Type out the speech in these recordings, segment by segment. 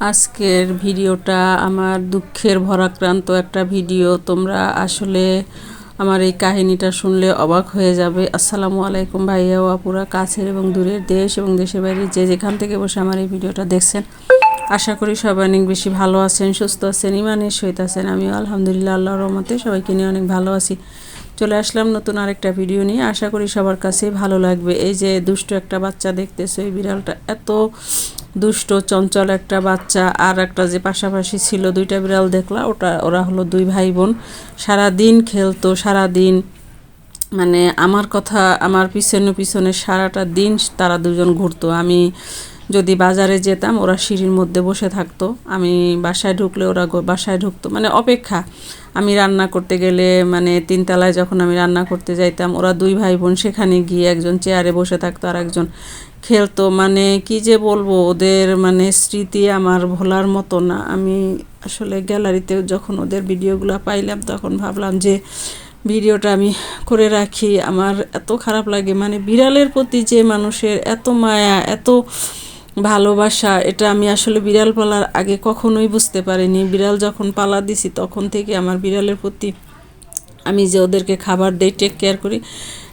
আজকের ভিডিওটা আমার দুঃখের ভরাক্রান্ত একটা ভিডিও। তোমরা আসলে আমার এই কাহিনীটা শুনলে অবাক হয়ে যাবে। আসসালামু আলাইকুম ভাইয়া ও আপুরা, কাছের এবং দূরের দেশ এবং দেশের বাইরে যে যেখান থেকে বসে আমার এই ভিডিওটা দেখছেন। আশা করি সবাই অনেক বেশি ভালো আছেন, সুস্থ আছেন, ইমানের সহিত আছেন। আমিও আলহামদুলিল্লাহ আল্লাহর রহমতে সবাইকে নিয়ে অনেক ভালো আছি। চলে আসলাম নতুন আরেকটা ভিডিও নিয়ে। আশা করি সবার কাছেই ভালো লাগবে। এই যে দুষ্ট একটা বাচ্চা দেখতেছে, এই বিড়ালটা এত দুষ্ট, চঞ্চল একটা বাচ্চা আর একটা যে পাশাপাশি ছিল দুইটা বিড়াল দেখলা, ওটা, ওরা হলো দুই ভাই বোন সারাদিন খেলতো, সারাদিন মানে আমার কথা, আমার পিছনে পিছনে সারাটা দিন তারা দুজন ঘুরতো। আমি যদি বাজারে যেতাম, ওরা সিঁড়ির মধ্যে বসে থাকতো। আমি বাসায় ঢুকলে ওরা বাসায় ঢুকতো। মানে অপেক্ষা। আমি রান্না করতে গেলে মানে তিনতলায় যখন আমি রান্না করতে যাইতাম, ওরা দুই ভাই বোন সেখানে গিয়ে একজন চেয়ারে বসে থাকতো আর একজন খেলতো। মানে কি যে বলব, ওদের মানে স্মৃতি আমার ভোলার মতো না। আমি আসলে গ্যালারিতে যখন ওদের ভিডিওগুলো পাইলাম, তখন ভাবলাম যে ভিডিওটা আমি করে রাখি। আমার এত খারাপ লাগে। মানে বিড়ালের প্রতি যে মানুষের এত মায়া, এত ভালোবাসা, এটা আমি আসলে বিড়াল পালার আগে কখনোই বুঝতে পারিনি। বিড়াল যখন পালা দিছি, তখন থেকে আমার বিড়ালের প্রতি আমি যে ওদেরকে খাবার দেই টেক কেয়ার করি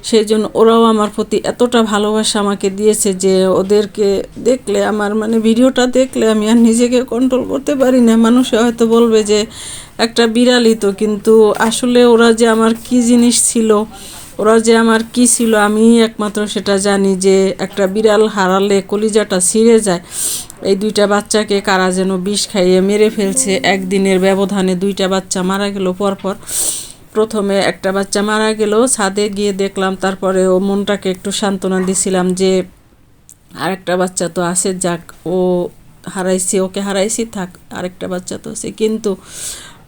সেই জন্য ওরাও আমার প্রতি এতটা ভালোবাসা আমাকে দিয়েছে যে ওদেরকে দেখলে, আমার মানে ভিডিওটা দেখলে আমি আর নিজেকে কন্ট্রোল করতে পারি না। মানুষে হয়তো বলবে যে, একটা বিড়ালই তো। কিন্তু আসলে ওরা যে আমার কি জিনিস ছিল ওরা যে আমার কি ছিল, আমি একমাত্র সেটা জানি যে একটা বিড়াল হারালে কলিজাটা ছিঁড়ে যায়। এই দুইটা বাচ্চাকে কারা যেন বিষ খাইয়ে মেরে ফেলছে। একদিনের ব্যবধানে দুইটা বাচ্চা মারা গেল পরপর। প্রথমে একটা বাচ্চা মারা গেল, ছাদে গিয়ে দেখলাম, তারপরে ও মনটাকে একটু সান্ত্বনা দিছিলাম যে আরেকটা বাচ্চা তো আছে, যাক, ও হারাইছি, ওকে হারাইছি, থাক, আরেকটা বাচ্চা তো আছে। কিন্তু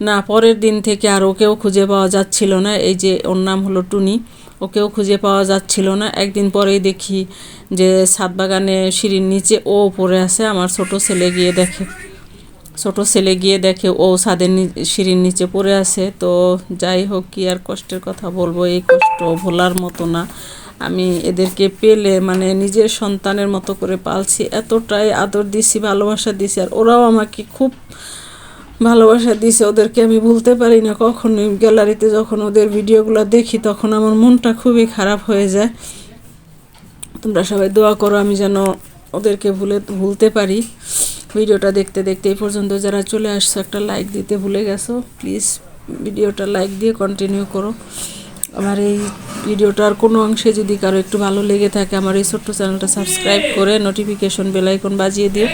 না, পরের দিন থেকে আর ওকেও খুঁজে পাওয়া যাচ্ছিল না। এই যে ওর নাম হলো টুনি, ওকেও খুঁজে পাওয়া যাচ্ছিল না। একদিন পরেই দেখি যে ছাদ বাগানে সিঁড়ির নিচে ও পড়ে আছে, আমার ছোট ছেলে গিয়ে দেখে। ছোট ছেলে গিয়ে দেখে ও ছাদের সিঁড়ির নিচে পড়ে আছে। তো যাই হোক, কি আর কষ্টের কথা বলব, এই কষ্ট ভোলার মতো না। আমি এদেরকে পেলে মানে নিজের সন্তানের মতো করে পালছি। এতটাই আদর দিছি, ভালোবাসা দিছি, আর ওরাও আমাকে খুব ভালোবাসা দিছে, ওদেরকে আমি ভুলতে পারি না। কখনোই গ্যালারিতে যখন ওদের ভিডিওগুলো দেখি, তখন আমার মনটা খুবই খারাপ হয়ে যায়। তোমরা সবাই দোয়া করো, আমি যেন ওদেরকে ভুলে, ভুলতে পারি। ভিডিওটা দেখতে দেখতে এই পর্যন্ত যারা চলে আসছো, একটা লাইক দিতে ভুলে গেছো প্লিজ ভিডিওটা লাইক দিয়ে কন্টিনিউ করো। আমার এই ভিডিওটার কোনো অংশে যদি কারও একটু ভালো লেগে থাকে, আমার এই ছোট্ট চ্যানেলটা সাবস্ক্রাইব করে নোটিফিকেশন বেলাইকন বাজিয়ে দিও।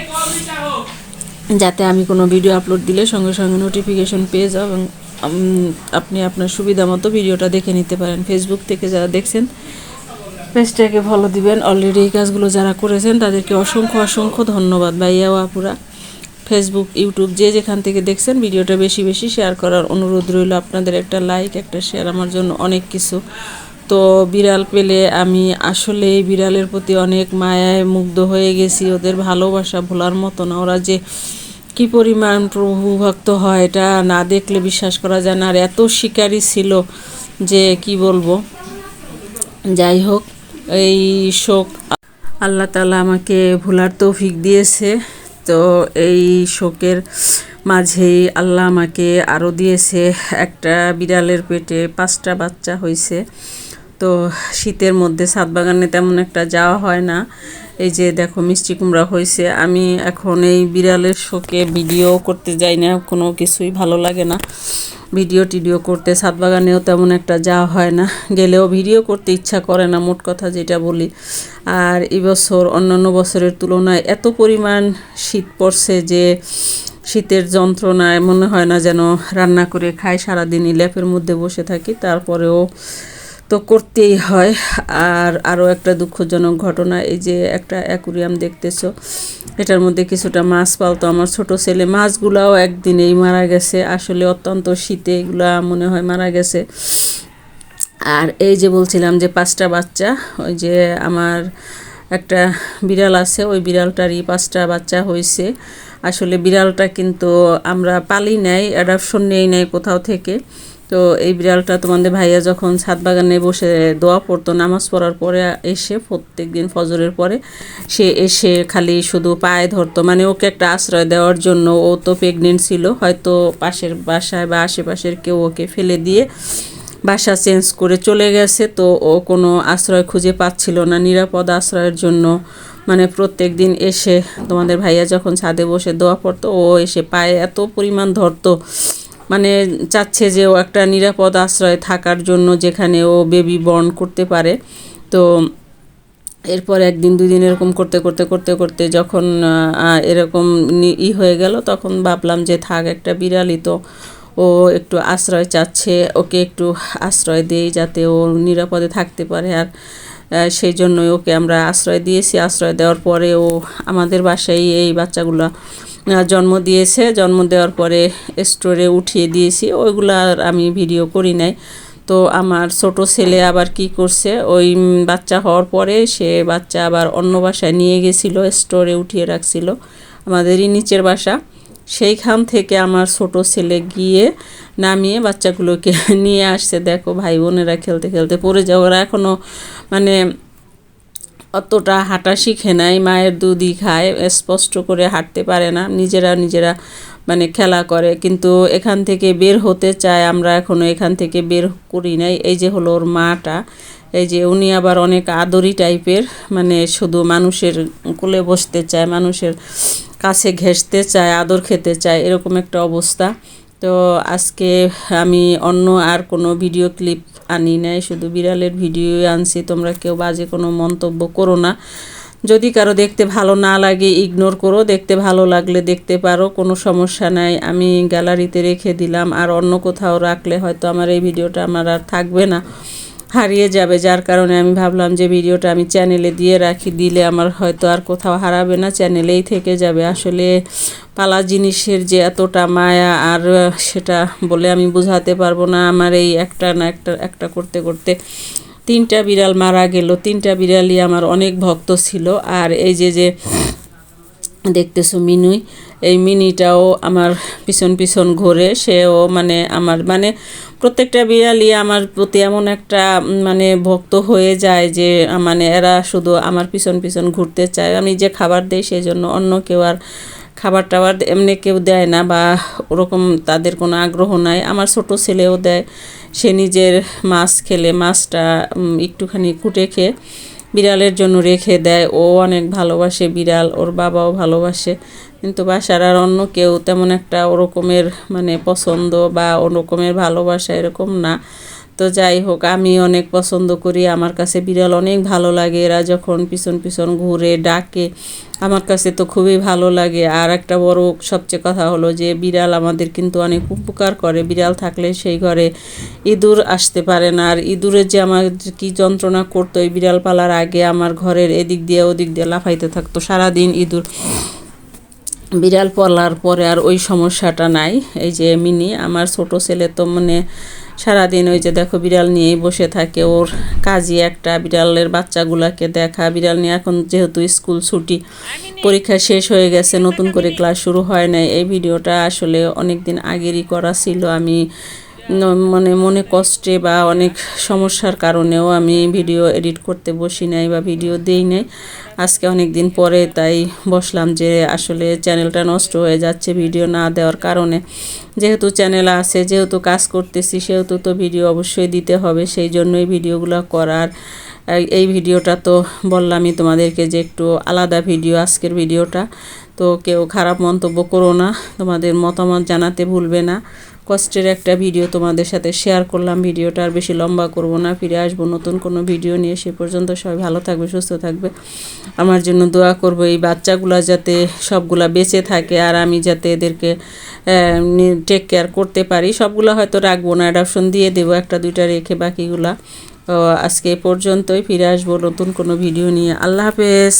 যাতে আমি কোনো ভিডিও আপলোড দিলে সঙ্গে সঙ্গে নোটিফিকেশন পেয়ে যাও এবং আপনি আপনার সুবিধা মতো ভিডিওটা দেখে নিতে পারেন। ফেসবুক থেকে যারা দেখছেন পেজটাকে ফলো দিবেন। অলরেডি এই কাজগুলো যারা করেছেন, তাদেরকে অসংখ্য অসংখ্য ধন্যবাদ ভাইয়া আপুরা। ফেসবুক ইউটিউব যে যেখান থেকে দেখছেন ভিডিওটা বেশি বেশি শেয়ার করার অনুরোধ রইল। আপনাদের একটা লাইক একটা শেয়ার আমার জন্য অনেক কিছু। তো বিড়াল পেলে আমি আসলে বিড়ালের প্রতি অনেক মায়ায় মুগ্ধ হয়ে গেছি। ওদের ভালোবাসা ভোলার মতো না। ওরা যে কি পরিমাণ প্রভু ভক্ত হয় এটা না দেখলে বিশ্বাস করা যায় না। আর এত শিকারী ছিল যে কি বলব? যাই হোক, এই শোক আল্লাহ তালা আমাকে ভোলার তৌফিক দিয়েছে। তো এই শোকের মাঝেই আল্লাহ আমাকে আরও দিয়েছে। একটা বিড়ালের পেটে পাঁচটা বাচ্চা হয়েছে তো শীতের মধ্যে সাত বাগানে তেমন একটা যাওয়া হয় না। এই যে দেখো মিষ্টি কুমড়া হয়েছে। আমি এখন এই বিড়ালের শোকে ভিডিও করতে যাই না, কোনো কিছুই ভালো লাগে না। ভিডিও টিডিও করতে সাত বাগানেও তেমন একটা যাওয়া হয় না। গেলেও ভিডিও করতে ইচ্ছা করে না, মোট কথা যেটা বলি। আর এবছর অন্যান্য বছরের তুলনায় এত পরিমাণ শীত পড়ছে যে শীতের যন্ত্রণায় মনে হয় না যেন রান্না করে খাই, সারাদিনই ল্যাপের মধ্যে বসে থাকি। তারপরেও তো করতেই হয়। আর আরও একটা দুঃখজনক ঘটনা, এই যে একটা অ্যাকুরিয়াম দেখতেছো, এটার মধ্যে কিছুটা মাছ পালতো আমার ছোট ছেলে, মাছগুলাও একদিনেই মারা গেছে। আসলে অত্যন্ত শীতে এগুলা মনে হয় মারা গেছে। আর এই যে বলছিলাম যে পাঁচটা বাচ্চা, ওই যে আমার একটা বিড়াল আছে, ওই বিড়ালটারই পাঁচটা বাচ্চা হয়েছে আসলে বিড়ালটা কিন্তু আমরা পালি নাই, অ্যাডাপশন নেই নাই কোথাও থেকে। তো এই বিড়ালটা তোমাদের ভাইয়া যখন ছাদ বাগানে বসে দোয়া পড়তো, নামাজ পড়ার পরে এসে প্রত্যেক দিন ফজরের পরে সে এসে খালি শুধু পায়ে ধরতো। মানে ওকে একটা আশ্রয় দেওয়ার জন্য ও তো প্রেগনেন্ট ছিল, হয়তো পাশের বাসায় বা আশেপাশের কেউ ওকে ফেলে দিয়ে বাসা চেঞ্জ করে চলে গেছে, তো ও কোনো আশ্রয় খুঁজে পাচ্ছিল না। নিরাপদ আশ্রয়ের জন্য মানে প্রত্যেক দিন এসে তোমাদের ভাইয়া যখন ছাদে বসে দোয়া পড়তো, ও এসে পায়ে এত পরিমাণ ধরতো মানে চাচ্ছে যে ও একটা নিরাপদ আশ্রয় থাকার জন্য যেখানে ও বেবি বর্ন করতে পারে। তো এরপর একদিন দুই দিন এরকম করতে করতে করতে করতে যখন এরকম ই হয়ে গেল তখন ভাবলাম যে থাক একটা বিড়ালই তো ও একটু আশ্রয় চাচ্ছে, ওকে একটু আশ্রয় দেই যাতে ও নিরাপদে থাকতে পারে। আর সেই জন্যই ওকে আমরা আশ্রয় দিয়েছি। আশ্রয় দেওয়ার পরে ও আমাদের বাসায় এই বাচ্চাগুলো জন্ম দিয়েছে। জন্ম দেওয়ার পরে স্টোরে উঠিয়ে দিয়েছি। ওইগুলো আর আমি ভিডিও করি নাই। তো আমার ছোট ছেলে আবার কি করছে, ওই বাচ্চা হওয়ার পরে সে বাচ্চা আবার অন্য বাসায় নিয়ে গেছিল, স্টোরে উঠিয়ে রাখছিল আমাদেরই নিচের বাসা। সেইখান থেকে আমার ছোট ছেলে গিয়ে নামিয়ে বাচ্চাগুলোকে নিয়ে আসছে। দেখো ভাই বোনেরা খেলতে খেলতে পড়ে যাও ওরা এখনও মানে অতটা হাঁটা শিখে নাই, মায়ের দুধই খায়, স্পষ্ট করে হাঁটতে পারে না, নিজেরা নিজেরা মানে খেলা করে। কিন্তু এখান থেকে বের হতে চায়, আমরা এখনও এখান থেকে বের করি নাই। এই যে হলো ওর মাটা, এই যে উনি আবার অনেক আদরি টাইপের মানে শুধু মানুষের কোলে বসতে চায়, মানুষের কাছে ঘেঁষতে চায়, আদর খেতে চায়, এরকম একটা অবস্থা। তো আজকে আমি অন্য আর কোনো ভিডিও ক্লিপ আনি নাই, শুধু বিড়ালের ভিডিও আনছি। তোমরা কেউ বাজে কোনো মন্তব্য করো না। যদি কারও দেখতে ভালো না লাগে ইগনোর করো। দেখতে ভালো লাগলে দেখতে পারো, কোনো সমস্যা নাই। আমি গ্যালারিতে রেখে দিলাম। আর অন্য কোথাও রাখলে হয়তো আমার এই ভিডিওটা আমার আর থাকবে না। হারিয়ে যাবে, যার কারণে আমি ভাবলাম যে ভিডিওটা আমি চ্যানেলে দিয়ে রাখি, দিলে আমার হয়তো আর কোথাও হারাবে না চ্যানেলেই থেকে যাবে। আসলে পালা জিনিসের যে এতটা মায়া আর সেটা বলে আমি বোঝাতে পারব না। আমার এই একটা না একটা একটা করতে করতে তিনটা বিড়াল মারা গেল। তিনটা বিড়ালই আমার অনেক ভক্ত ছিল। আর এই যে যে দেখতেছো মিনুই। এই মিনিটাও আমার পিছন পিছন ঘোরে। সেও মানে আমার মানে প্রত্যেকটা বিড়ালই আমার প্রতি এমন একটা মানে ভক্ত হয়ে যায় যে মানে এরা শুধু আমার পিছন পিছন ঘুরতে চায়। আমি যে খাবার দেই সেই জন্য অন্য কেউ আর খাবার টাবার এমনি কেউ দেয় না বা ওরকম তাদের কোনো আগ্রহ নাই। আমার ছোট ছেলেও দেয়। সে নিজের মাছ খেলে, মাছটা একটুখানি কুটে খেয়ে। বিড়ালের জন্য রেখে দেয়। ও অনেক ভালোবাসে বিড়াল, ওর বাবাও ভালোবাসে। কিন্তু বাসার আর অন্য কেউ তেমন একটা ওরকমের মানে পছন্দ বা ওরকমের ভালোবাসা এরকম না। তো যাই হোক আমি অনেক পছন্দ করি। আমার কাছে বিড়াল অনেক ভালো লাগে। এরা যখন পিছন পিছন ঘুরে, ডাকে, আমার কাছে তো খুবই ভালো লাগে। আর একটা বড় সবচেয়ে কথা হলো যে, বিড়াল আমাদের কিন্তু অনেক উপকার করে। বিড়াল থাকলে সেই ঘরে ইঁদুর আসতে পারে না। আর ইঁদুরের যে আমার কি যন্ত্রণা করতো, এই বিড়াল পালার আগে আমার ঘরের এদিক দিয়ে ওদিক দিয়ে লাফাইতে থাকতো। সারাদিন ইঁদুর। বিড়াল পলার পরে আর ওই সমস্যাটা নাই। এই যে মিনি, আমার ছোট ছেলে তো মানে সারাদিন ওই যে দেখো বিড়াল নিয়েই বসে থাকে। ওর কাজই একটা, বিড়ালের বাচ্চাগুলাকে দেখা। বিড়াল নিয়ে এখন যেহেতু স্কুল ছুটি, পরীক্ষা শেষ হয়ে গেছে, নতুন করে ক্লাস শুরু হয় নাই। এই ভিডিওটা আসলে অনেক দিন আগেরই করা ছিল। আমি মানে মনে কষ্টে বা অনেক সমস্যার কারণেও আমি ভিডিও এডিট করতে বসি নাই বা ভিডিও দেই নাই। আজকে অনেক দিন পরে তাই বসলাম যে আসলে চ্যানেলটা নষ্ট হয়ে যাচ্ছে ভিডিও না দেওয়ার কারণে। যেহেতু চ্যানেল আছে, যেহেতু কাজ করতেছি, সেহেতু তো ভিডিও অবশ্যই দিতে হবে, সেই জন্যই ভিডিওগুলো করার। এই ভিডিওটা তো বললামই তোমাদেরকে যে একটু আলাদা ভিডিও, আজকের ভিডিওটা। তো কেউ খারাপ মন্তব্য করো না, তোমাদের মতামত জানাতে ভুলবে না। কষ্টের একটা ভিডিও তোমাদের সাথে শেয়ার করলাম। ভিডিওটা আর বেশি লম্বা করব না, ফিরে আসব নতুন কোনো ভিডিও নিয়ে। সে পর্যন্ত সবাই ভালো থাকবে, সুস্থ থাকবে। আমার জন্য দোয়া করব এই বাচ্চাগুলো যাতে সবগুলা বেঁচে থাকে আর আমি যাতে এদেরকে টেক কেয়ার করতে পারি। সবগুলো হয়তো রাখব না অ্যাডাপশন দিয়ে দেবো একটা, দুইটা রেখে বাকিগুলা। আজকে পর্যন্তই, ফিরে আসব নতুন কোনো ভিডিও নিয়ে। আল্লাহ হাফেজ।